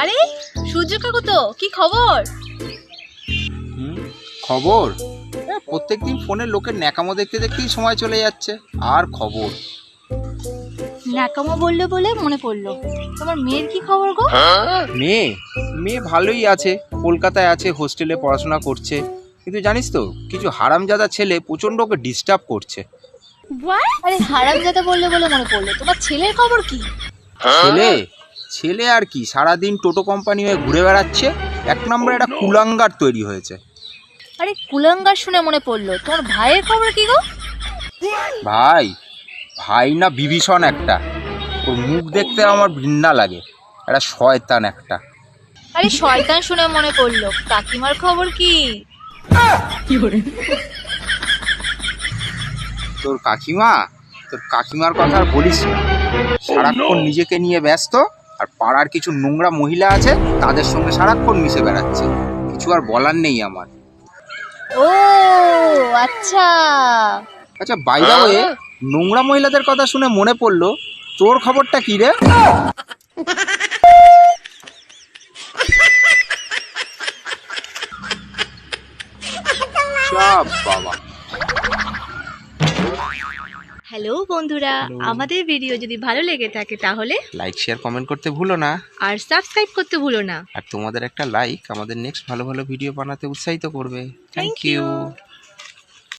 আরে সূর্য কাকু তো কি খবর? খবর? প্রত্যেক দিন ফোনে লোকের ন্যাকামো দেখতে দেখতেই সময় চলে যাচ্ছে। আর খবর? ন্যাকামো বললে বলে মনে পড়ল। তোমার মেয়ের কি খবর গো? মেয়ে? মেয়ে ভালোই আছে কলকাতায় আছে হোস্টেলে পড়াশোনা করছে। কিন্তু জানিস তো কিছু হারামজাদা ছেলে প্রচণ্ড ওকে ডিস্টার্ব করছে। আরে হারামজাদা বললে বলে মনে পড়ল। তোমার ছেলের খবর কি? ছেলে? ছেলে আর কি? সারাদিন টোটো কোম্পানি হয়ে ঘুরে বেড়াচ্ছে। এক নম্বরে একটা কুলাঙ্গার তৈরি হয়েছে। আরে কুলাঙ্গার শুনে মনে পড়ল। তোমার ভাইয়ের খবর কি গো? ভাই ভাই না বিভীষণ একটা। ওর মুখ দেখতে আমার ঘৃণা লাগে। একটা শয়তান একটা। আরে শয়তান শুনে মনে পড়ল। কাকিমার খবর কি? তোর কাকিমা? তোর কাকিমার কথা আর বলিস না। সারাক্ষণ নিজেকে নিয়ে ব্যস্ত। আর পাড়ার কিছু নোংরা মহিলা আছে তাদের সঙ্গে সারাক্ষণ মিশে বেড়াচ্ছে। কিছু আর বলার নেই আমার। ও আচ্ছা। আচ্ছা বাইরে হয়ে? নোংরা মহিলাদের কথা শুনে মনে পড়ল তোর খবরটা কি রে? বাবা। হ্যালো বন্ধুরা আমাদের ভিডিও যদি ভালো লেগে থাকে তাহলে লাইক শেয়ার কমেন্ট করতে ভুলো না। আর সাবস্ক্রাইব করতে ভুলো না। আর তোমাদের একটা লাইক আমাদের নেক্সট ভালো ভালো ভিডিও বানাতে উৎসাহিত করবে। Thank you